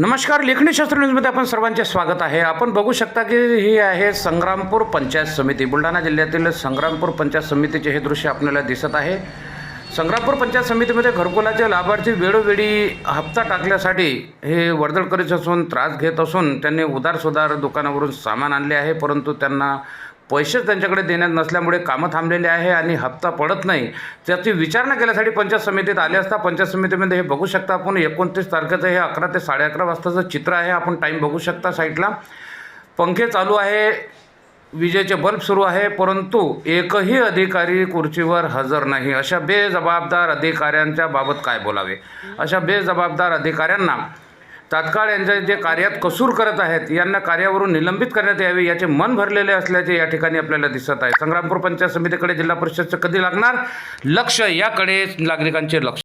नमस्कार लेखणीशास्त्र न्यूजमध्ये आपण सर्वांचे स्वागत आहे. आपण बघू शकता की ही आहे संग्रामपूर पंचायत समिती. बुलढाणा जिल्ह्यातील संग्रामपूर पंचायत समितीचे हे दृश्य आपल्याला दिसत आहे. संग्रामपूर पंचायत समितीमध्ये घरकुलाचे लाभार्थी वेळोवेळी हप्ता टाकल्यासाठी हे वर्दळ करीत असून त्रास घेत असून त्यांनी उदार सुधार दुकानावरून सामान आणले आहे परंतु त्यांना पैसेच त्यांच्याकडे देण्यात नसल्यामुळे कामं थांबलेले आहे आणि हप्ता पडत नाही. त्याची विचारणा केल्यासाठी पंचायत समितीत आले असता पंचायत समितीमध्ये हे बघू शकता आपण. एकोणतीस तारखेचं हे अकरा ते साडे अकरा वाजताचं चित्र आहे. आपण टाईम बघू शकता साईटला. पंखे चालू आहे. विजेचे बल्ब सुरू आहे. परंतु एकही अधिकारी खुर्चीवर हजर नाही. अशा बेजबाबदार अधिकाऱ्यांच्या बाबत काय बोलावे? अशा बेजबाबदार अधिकाऱ्यांना तात्काळ यांच्या जे कार्यात कसूर करत आहेत यांना कार्यावरून निलंबित करण्यात यावे याचे मन भरलेले असल्याचे या ठिकाणी आपल्याला दिसत आहे. संग्रामपूर पंचायत समितीकडे जिल्हा परिषदचं कधी लागणार? लक्ष याकडे नागरिकांचे लक्ष.